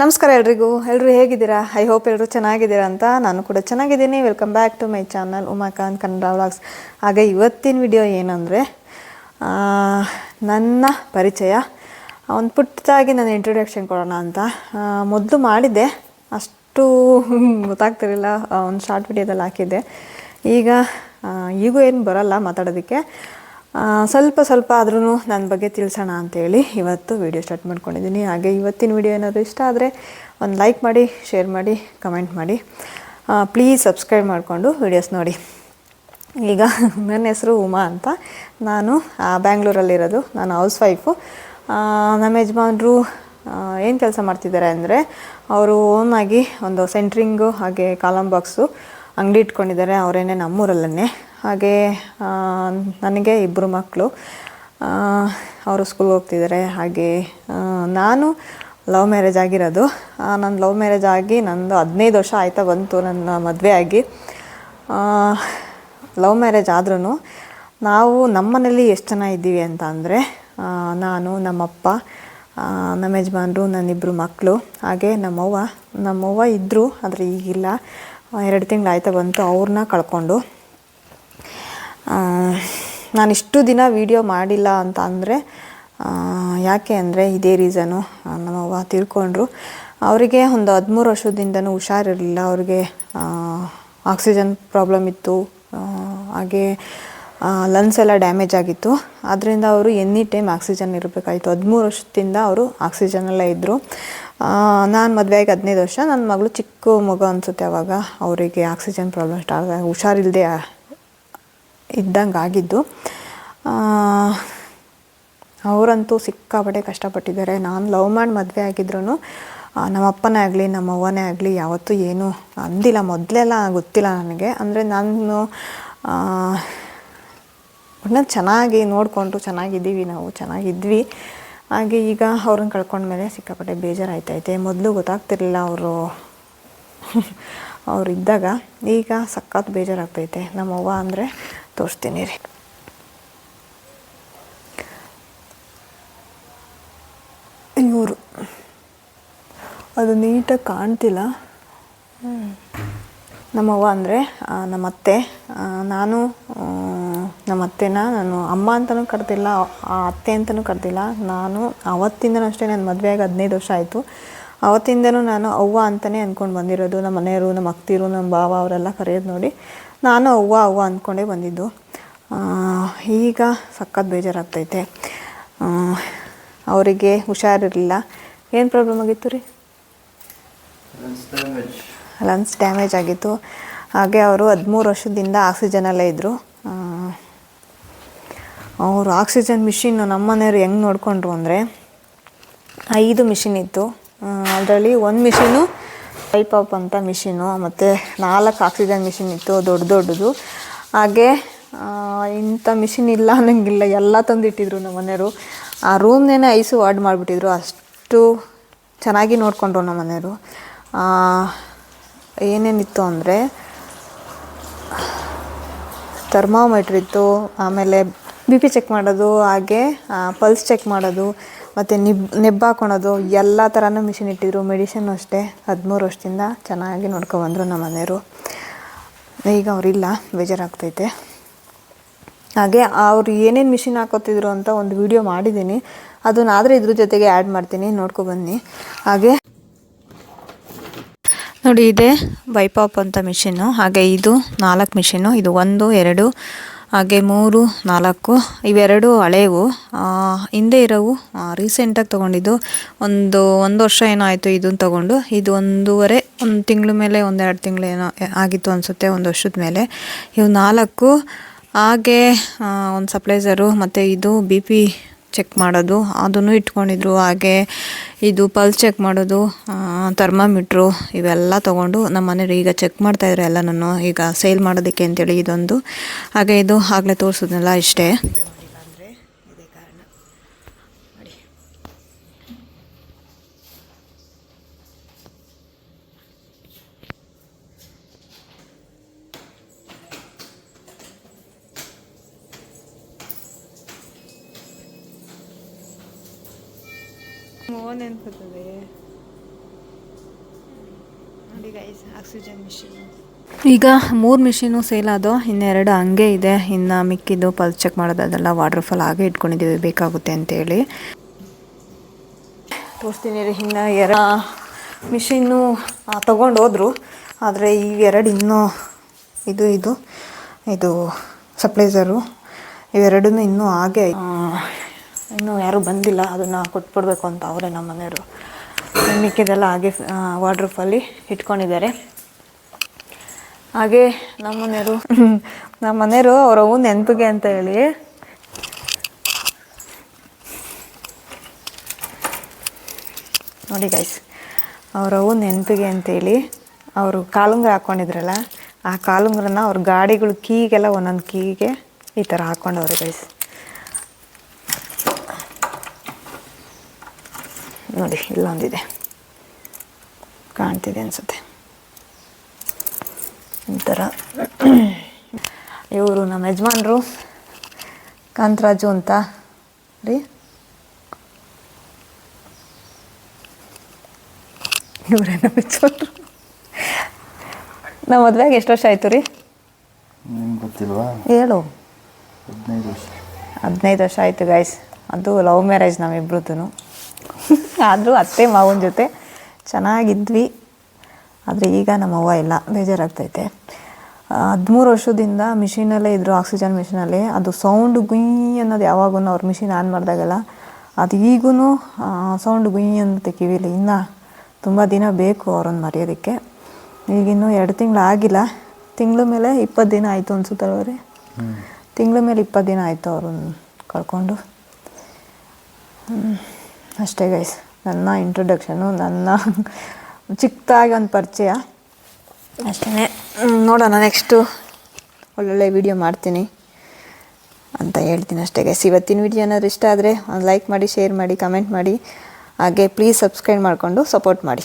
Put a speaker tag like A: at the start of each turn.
A: ನಮಸ್ಕಾರ ಎಲ್ರಿಗೂ. ಎಲ್ಲರೂ ಹೇಗಿದ್ದೀರಾ? ಐ ಹೋಪ್ ಎಲ್ಲರೂ ಚೆನ್ನಾಗಿದ್ದೀರಾ ಅಂತ ನಾನು ಕೂಡ ಚೆನ್ನಾಗಿದ್ದೀನಿ. Welcome back to my channel Umakant Kannada vlogs. ಹಾಗೆ ಇವತ್ತಿನ ವಿಡಿಯೋ ಏನಂದರೆ ನನ್ನ ಪರಿಚಯ. ಒಂದು ಪುಟ್ಟದಾಗಿ ನಾನು ಇಂಟ್ರೊಡಕ್ಷನ್ ಕೊಡೋಣ ಅಂತ. ಮೊದಲು ಮಾಡಿದ್ದೆ. ಅಷ್ಟು ಗೊತ್ತಾಗ್ತಿರಲಿಲ್ಲ. ಒಂದು ಶಾರ್ಟ್ ವಿಡಿಯೋದಲ್ಲಿ ಹಾಕಿದ್ದೆ. ಈಗ ಈಗೂ ಏನು ಬರಲ್ಲ ಮಾತಾಡೋದಕ್ಕೆ. ಸ್ವಲ್ಪ ಸ್ವಲ್ಪ ಆದ್ರೂ ನನ್ನ ಬಗ್ಗೆ ತಿಳಿಸೋಣ ಅಂತೇಳಿ ಇವತ್ತು ವಿಡಿಯೋ ಸ್ಟಾರ್ಟ್ ಮಾಡ್ಕೊಂಡಿದ್ದೀನಿ. ಹಾಗೆ ಇವತ್ತಿನ ವಿಡಿಯೋ ಏನಾದರೂ ಇಷ್ಟ ಆದರೆ ಒಂದು ಲೈಕ್ ಮಾಡಿ ಶೇರ್ ಮಾಡಿ ಕಮೆಂಟ್ ಮಾಡಿ. ಪ್ಲೀಸ್ ಸಬ್ಸ್ಕ್ರೈಬ್ ಮಾಡಿಕೊಂಡು ವಿಡಿಯೋಸ್ ನೋಡಿ. ಈಗ ನನ್ನ ಹೆಸರು ಉಮಾ ಅಂತ. ನಾನು ಬ್ಯಾಂಗ್ಳೂರಲ್ಲಿರೋದು. ನಾನು ಹೌಸ್ ವೈಫು ನಮ್ಮ ಯಜಮಾನರು ಏನು ಕೆಲಸ ಮಾಡ್ತಿದ್ದಾರೆ ಅಂದರೆ, ಅವರು ಓನಾಗಿ ಒಂದು ಸೆಂಟ್ರಿಂಗು ಹಾಗೆ ಕಾಲಂ ಬಾಕ್ಸು ಅಂಗಡಿ ಇಟ್ಕೊಂಡಿದ್ದಾರೆ, ಅವರೇನೆ ನಮ್ಮೂರಲ್ಲೇ. ಹಾಗೆ ನನಗೆ ಇಬ್ಬರು ಮಕ್ಕಳು ಅವರು ಸ್ಕೂಲ್ಗೆ ಹೋಗ್ತಿದ್ದಾರೆ. ಹಾಗೆ ನಾನು ಲವ್ ಮ್ಯಾರೇಜ್ ಆಗಿರೋದು. ನನ್ನ ಲವ್ ಮ್ಯಾರೇಜ್ ಆಗಿ ನಂದು ಹದಿನೈದು ವರ್ಷ ಆಯ್ತಾ ಬಂತು ನನ್ನ ಮದುವೆ ಆಗಿ. ಲವ್ ಮ್ಯಾರೇಜ್ ಆದ್ರೂ ನಾವು ನಮ್ಮನೇಲಿ ಎಷ್ಟು ಜನ ಇದ್ದೀವಿ ಅಂತ ಅಂದರೆ ನಾನು, ನಮ್ಮಪ್ಪ ನಮ್ಮ ಯಜಮಾನರು ನನ್ನಿಬ್ಬರು ಮಕ್ಕಳು ಹಾಗೆ ನಮ್ಮವ್ವ ನಮ್ಮವ್ವ ಇದ್ದರು ಆದರೆ ಈಗಿಲ್ಲ. ಎರಡು ತಿಂಗಳು ಆಯ್ತಾ ಬಂತು ಅವ್ರನ್ನ ಕಳ್ಕೊಂಡು. ನಾನು ಇಷ್ಟು ದಿನ ವೀಡಿಯೋ ಮಾಡಿಲ್ಲ ಅಂತ ಅಂದರೆ ಯಾಕೆ ಅಂದರೆ ಇದೇ ರೀಸನು ನಮ್ಮವ್ವ ತಿಳ್ಕೊಂಡ್ರು. ಅವರಿಗೆ ಒಂದು ಹದಿಮೂರು ವರ್ಷದಿಂದನೂ ಹುಷಾರಿರಲಿಲ್ಲ, ಅವ್ರಿಗೆ ಆಕ್ಸಿಜನ್ ಪ್ರಾಬ್ಲಮ್ ಇತ್ತು ಹಾಗೆ ಲಂಗ್ಸ್ ಎಲ್ಲ ಡ್ಯಾಮೇಜ್ ಆಗಿತ್ತು. ಅದರಿಂದ ಅವರು ಎನಿ ಟೈಮ್ ಆಕ್ಸಿಜನ್ ಇರಬೇಕಾಯಿತು. ಹದಿಮೂರು ವರ್ಷದಿಂದ ಅವರು ಆಕ್ಸಿಜನಲ್ಲೇ ಇದ್ದರು ನಾನು ಮದುವೆಯಾಗಿ ಹದಿನೈದು ವರ್ಷ. ನನ್ನ ಮಗಳು ಚಿಕ್ಕ ಮಗು ಅನಿಸುತ್ತೆ ಅವಾಗ. ಅವರಿಗೆ ಆಕ್ಸಿಜನ್ ಪ್ರಾಬ್ಲಮ್ ಸ್ಟಾರ್ಟ್ ಹುಷಾರಿಲ್ಲದೆ ಇದ್ದಂಗೆ ಆಗಿದ್ದು ಅವರಂತೂ ಸಿಕ್ಕಾಪಟ್ಟೆ ಕಷ್ಟಪಟ್ಟಿದ್ದಾರೆ. ನಾನು ಲವ್ ಮಾಡಿ ಮದುವೆ ಆಗಿದ್ರು ನಮ್ಮ ಅಪ್ಪನೇ ಆಗಲಿ ನಮ್ಮ ಅವ್ವನೇ ಆಗಲಿ ಯಾವತ್ತೂ ಏನೂ ಅಂದಿಲ್ಲ. ಮೊದಲೆಲ್ಲ ಗೊತ್ತಿಲ್ಲ ನನಗೆ. ಅಂದರೆ ನಾನು ಒಟ್ನಲ್ಲಿ ಚೆನ್ನಾಗಿ ನೋಡಿಕೊಂಡು ಚೆನ್ನಾಗಿದ್ದೀವಿ ನಾವು, ಚೆನ್ನಾಗಿದ್ವಿ. ಹಾಗೆ ಈಗ ಅವ್ರನ್ನ ಕಳ್ಕೊಂಡ್ಮೇಲೆ ಸಿಕ್ಕಾಪಟ್ಟೆ ಬೇಜಾರಾಯ್ತೈತೆ. ಮೊದಲು ಗೊತ್ತಾಗ್ತಿರ್ಲಿಲ್ಲ ಅವರು ಅವ್ರು ಇದ್ದಾಗ ಈಗ ಸಖತ್ ಬೇಜಾರಾಗ್ತೈತೆ. ನಮ್ಮವ್ವ ಅಂದರೆ ತೋರಿಸ್ತೀನಿ ರೀ. ಇವರು. ಅದು ನೀಟಾಗಿ ಕಾಣ್ತಿಲ್ಲ. ನಮ್ಮವ್ವ ಅಂದರೆ ನಮ್ಮ ಅತ್ತೆ ನಾನು ನಮ್ಮ ಅತ್ತೆನ ನಾನು ಅಮ್ಮ ಅಂತಲೂ ಕರೆದಿಲ್ಲ ಆ ಅತ್ತೆ ಅಂತಲೂ ಕರೆದಿಲ್ಲ. ನಾನು ಅವತ್ತಿಂದನೂ ಅಷ್ಟೇ ನನ್ನ ಮದುವೆಯಾಗಿ ಹದಿನೈದು ವರ್ಷ ಆಯಿತು. ಅವತ್ತಿಂದನೂ ನಾನು ಅವ್ವ ಅಂತಲೇ ಅಂದ್ಕೊಂಡು ಬಂದಿರೋದು. ನಮ್ಮ ಮನೆಯವರು ನಮ್ಮ ಅಕ್ತಿರು ನಮ್ಮ ಭಾವ ಅವರೆಲ್ಲ ಕರೆಯೋದು ನೋಡಿ ನಾನು ಅವ್ವ ಅವ್ವ ಅಂದ್ಕೊಂಡೇ ಬಂದಿದ್ದು. ಈಗ ಸಖತ್ ಬೇಜಾರಾಗ್ತೈತೆ. ಅವರಿಗೆ ಹುಷಾರಿರಲಿಲ್ಲ. ಏನು ಪ್ರಾಬ್ಲಮ್ ಆಗಿತ್ತು ರೀ. ಲಂಗ್ಸ್ ಡ್ಯಾಮೇಜ್ ಆಗಿತ್ತು. ಹಾಗೆ ಅವರು ಹದಿಮೂರು ವರ್ಷದಿಂದ ಆಕ್ಸಿಜನಲ್ಲೇ ಇದ್ದರು ಅವರು ಆಕ್ಸಿಜನ್ ಮಿಷಿನ್ನು ನಮ್ಮ ಮನೆಯವ್ರು ಹೆಂಗೆ ನೋಡಿಕೊಂಡ್ರು ಅಂದರೆ ಐದು ಮಿಷಿನ್ ಇತ್ತು. ಅದರಲ್ಲಿ ಒಂದು ಮಿಷಿನು ಪೈಪ್ ಅಪ್ ಅಂತ ಮಿಷಿನು ಮತ್ತು ನಾಲ್ಕು ಆಕ್ಸಿಜನ್ ಮಿಷಿನ್ ಇತ್ತು, ದೊಡ್ಡ ದೊಡ್ಡದು. ಹಾಗೆ ಇಂಥ ಮಿಷಿನ್ ಇಲ್ಲ ಅನ್ನಂಗಿಲ್ಲ, ಎಲ್ಲ ತಂದಿಟ್ಟಿದ್ರು ನಮ್ಮ ಮನೆಯವರು. ಆ ರೂಮ್ನೇ ಐಸು ವಾರ್ಡ್ ಮಾಡಿಬಿಟ್ಟಿದ್ರು, ಅಷ್ಟು ಚೆನ್ನಾಗಿ ನೋಡಿಕೊಂಡ್ರು ನಮ್ಮ ಮನೆಯವರು. ಏನೇನಿತ್ತು ಅಂದರೆ ಥರ್ಮಾಮೀಟ್ರ್ ಇತ್ತು, ಆಮೇಲೆ ಬಿ ಪಿ ಚೆಕ್ ಮಾಡೋದು, ಹಾಗೆ ಪಲ್ಸ್ ಚೆಕ್ ಮಾಡೋದು, ಮತ್ತು ನಿಬ್, ನೆಬ್ಬು ಹಾಕೊಳೋದು, ಎಲ್ಲ ಥರನೂ ಮಿಷಿನ್ ಇಟ್ಟಿದ್ರು. ಮೆಡಿಸಿನ್ ಅಷ್ಟೇ. ಹದಿಮೂರು ವರ್ಷದಿಂದ ಚೆನ್ನಾಗಿ ನೋಡ್ಕೊಬಂದರು ನಮ್ಮ ಮನೆಯವರು. ಈಗ ಅವರಿಲ್ಲ, ಬೇಜಾರಾಗ್ತೈತೆ. ಹಾಗೆ ಅವ್ರು ಏನೇನು ಮಿಷಿನ್ ಹಾಕೋತಿದ್ರು ಅಂತ ಒಂದು ವಿಡಿಯೋ ಮಾಡಿದ್ದೀನಿ. ಅದನ್ನಾದರೆ ಇದ್ರ ಜೊತೆಗೆ ಆ್ಯಡ್ ಮಾಡ್ತೀನಿ. ನೋಡ್ಕೊಬನ್ನಿ ಹಾಗೆ ನೋಡಿ, ಇದೆ ಬೈಪಾಪ್ ಅಂತ ಮಿಷಿನ್ನು. ಹಾಗೆ ಇದು ನಾಲ್ಕು ಮಿಷಿನ್ನು. ಇದು ಒಂದು, ಎರಡು ಹಾಗೆ ಮೂರು, ನಾಲ್ಕು, ಇವೆರಡು ಹಳೆವು. ಹಿಂದೆ ಇರೋವು ರೀಸೆಂಟಾಗಿ ತೊಗೊಂಡಿದ್ದು ಒಂದು ಒಂದು ವರ್ಷ ಏನೋ ಆಯಿತು ಇದನ್ನು ತೊಗೊಂಡು. ಇದು ಒಂದೂವರೆ, ಒಂದು ತಿಂಗಳ ಮೇಲೆ ಒಂದೆರಡು ತಿಂಗಳು ಏನೋ ಆಗಿತ್ತು ಅನಿಸುತ್ತೆ ಒಂದು ವರ್ಷದ ಮೇಲೆ. ಇವು ನಾಲ್ಕು. ಹಾಗೆ ಒಂದು ಸಪ್ಲೈಸರು ಮತ್ತು ಇದು ಬಿ ಪಿ ಚೆಕ್ ಮಾಡೋದು, ಅದನ್ನು ಇಟ್ಕೊಂಡಿದ್ರು. ಹಾಗೆ ಇದು ಪಲ್ಸ್ ಚೆಕ್ ಮಾಡೋದು ಥರ್ಮಾಮೀಟ್ರು ಇವೆಲ್ಲ ತೊಗೊಂಡು ನಮ್ಮ ಮನೆಯವ್ರು ಈಗ ಚೆಕ್ ಮಾಡ್ತಾಯಿದ್ರು ಎಲ್ಲನೂ ಈಗ ಸೇಲ್ ಮಾಡೋದಕ್ಕೆ ಅಂತೇಳಿ ಇದೊಂದು. ಹಾಗೆ ಇದು ಆಗಲೇ ತೋರಿಸೋದನ್ನೆಲ್ಲ ಇಷ್ಟೇ. ನೆನ್ಪುತ್ತದೆ ಆಕ್ಸಿಜನ್ ಮಿಷಿನ್ ಈಗ ಮೂರು ಮಿಷಿನು ಸೇಲ್ ಆದ, ಇನ್ನೆರಡು ಹಂಗೆ ಇದೆ. ಇನ್ನು ಮಿಕ್ಕಿದ್ದು ಪಲ್ಸ್ ಚೆಕ್ ಮಾಡೋದು ಅದೆಲ್ಲ ವಾಟರ್ ಫಾಲ್ ಹಾಗೆ ಇಟ್ಕೊಂಡಿದ್ದೀವಿ. ಬೇಕಾಗುತ್ತೆ ಅಂತೇಳಿ. ತೋರಿಸ್ತೀನಿ ರೀ. ಇನ್ನು ಎರ ಮಿಷಿನ್ನು ತೊಗೊಂಡು ಹೋದ್ರು ಆದರೆ ಈ ಎರಡು ಇನ್ನೂ ಇದು ಇದು ಇದು ಸಪ್ಲೈಸರು. ಇವೆರಡೂ ಇನ್ನೂ ಹಾಗೆ ಇನ್ನೂ ಯಾರೂ ಬಂದಿಲ್ಲ, ಅದನ್ನು ಕೊಟ್ಬಿಡ್ಬೇಕು ಅಂತ ಅವರೇ ನಮ್ಮ ಮನೆಯವರು. ಮಿಕ್ಕಿದೆಲ್ಲ ಹಾಗೆ ವಾಟರ್ ಫಾಲಿ ಇಟ್ಕೊಂಡಿದ್ದಾರೆ. ಹಾಗೆ ನಮ್ಮ ಮನೆಯವರು ನಮ್ಮ ಮನೆಯವರು ಅವರ ಅವು ನೆನಪಿಗೆ ಅಂತ ಹೇಳಿ. ನೋಡಿ ಗೈಸ್ ಅವರ ಅವು ನೆನಪಿಗೆ ಅಂತೇಳಿ ಅವರು ಕಾಲುಂಗ್ರ ಹಾಕ್ಕೊಂಡಿದ್ರಲ್ಲ ಆ ಕಾಲುಂಗ್ರನ್ನ ಅವ್ರ ಗಾಡಿಗಳು, ಕೀಗೆಲ್ಲ ಒಂದೊಂದು ಕೀಗೆ ಈ ಥರ ಹಾಕ್ಕೊಂಡವ್ರೆ ಗೈಸ್ ನೋಡಿ ಇಲ್ಲೊಂದಿದೆ. ಕಾಣ್ತಿದೆ ಅನಿಸುತ್ತೆ. ಒಂಥರ ಥರ ಇವರು ನಮ್ಮ ಯಜಮಾನ್ರು ಕಾಂತರಾಜು ಅಂತ ರೀ. ಇವರೇ ನಮ್ಮ ಯಜಮಾನ್ರು. ನಮ್ಮ ಮದುವೆಗೆ ಎಷ್ಟು ವರ್ಷ ಆಯಿತು ರೀ?
B: ಗೊತ್ತಿಲ್ವಾ?
A: ಹೇಳು.
B: ಹದಿನೈದು ವರ್ಷ.
A: ಹದಿನೈದು ವರ್ಷ ಆಯಿತು ಗಾಯ್ಸ್ ಅದು ಲವ್ ಮ್ಯಾರೇಜ್ ನಮ್ಮಿಬ್ರದ್ದು ಆದರೂ ಅತ್ತೆ ಮಾವನ ಜೊತೆ ಚೆನ್ನಾಗಿದ್ವಿ. ಆದರೆ ಈಗ ನಮ್ಮ ಅವ್ವ ಇಲ್ಲ ಬೇಜಾರಾಗ್ತೈತೆ. ಹದಿಮೂರು ವರ್ಷದಿಂದ ಮಿಷಿನಲ್ಲೇ ಇದ್ದರು ಆಕ್ಸಿಜನ್ ಮಿಷಿನಲ್ಲಿ. ಅದು ಸೌಂಡ್ ಗುಯ್ ಅನ್ನೋದು ಯಾವಾಗೂ ಅವ್ರ ಮಿಷಿನ್ ಆನ್ ಮಾಡಿದಾಗೆಲ್ಲ. ಅದು ಈಗೂ ಸೌಂಡ್ ಗುಯ್ ಅನ್ನತ್ತೆ ಕಿವಿಲಿ. ಇನ್ನೂ ತುಂಬ ದಿನ ಬೇಕು ಅವ್ರನ್ನ ಮರೆಯೋದಕ್ಕೆ. ಈಗಿನ್ನೂ ಎರಡು ತಿಂಗಳು ಆಗಿಲ್ಲ. ತಿಂಗಳ ಮೇಲೆ ಇಪ್ಪತ್ತು ದಿನ ಆಯಿತು ಅನ್ಸುತ್ತೆ ರೀ ತಿಂಗಳ ಮೇಲೆ ಇಪ್ಪತ್ತು ದಿನ ಆಯಿತು ಅವ್ರನ್ನ ಕಳ್ಕೊಂಡು ಹ್ಮ್. ಅಷ್ಟೇ ಗೈಸ್ ನನ್ನ ಇಂಟ್ರೊಡಕ್ಷನು ನನ್ನ ಚಿಕ್ಕದಾಗಿ ಒಂದು ಪರಿಚಯ. ಅಷ್ಟೇ ನೋಡೋಣ ನೆಕ್ಸ್ಟು ಒಳ್ಳೊಳ್ಳೆ ವಿಡಿಯೋ ಮಾಡ್ತೀನಿ ಅಂತ ಹೇಳ್ತೀನಿ ಅಷ್ಟೇ ಗೈಸ್ ಇವತ್ತಿನ ವಿಡಿಯೋ ಏನಾದ್ರು ಇಷ್ಟ ಆದರೆ ಒಂದು ಲೈಕ್ ಮಾಡಿ ಶೇರ್ ಮಾಡಿ ಕಮೆಂಟ್ ಮಾಡಿ. ಹಾಗೆ ಪ್ಲೀಸ್ ಸಬ್ಸ್ಕ್ರೈಬ್ ಮಾಡಿಕೊಂಡು ಸಪೋರ್ಟ್ ಮಾಡಿ.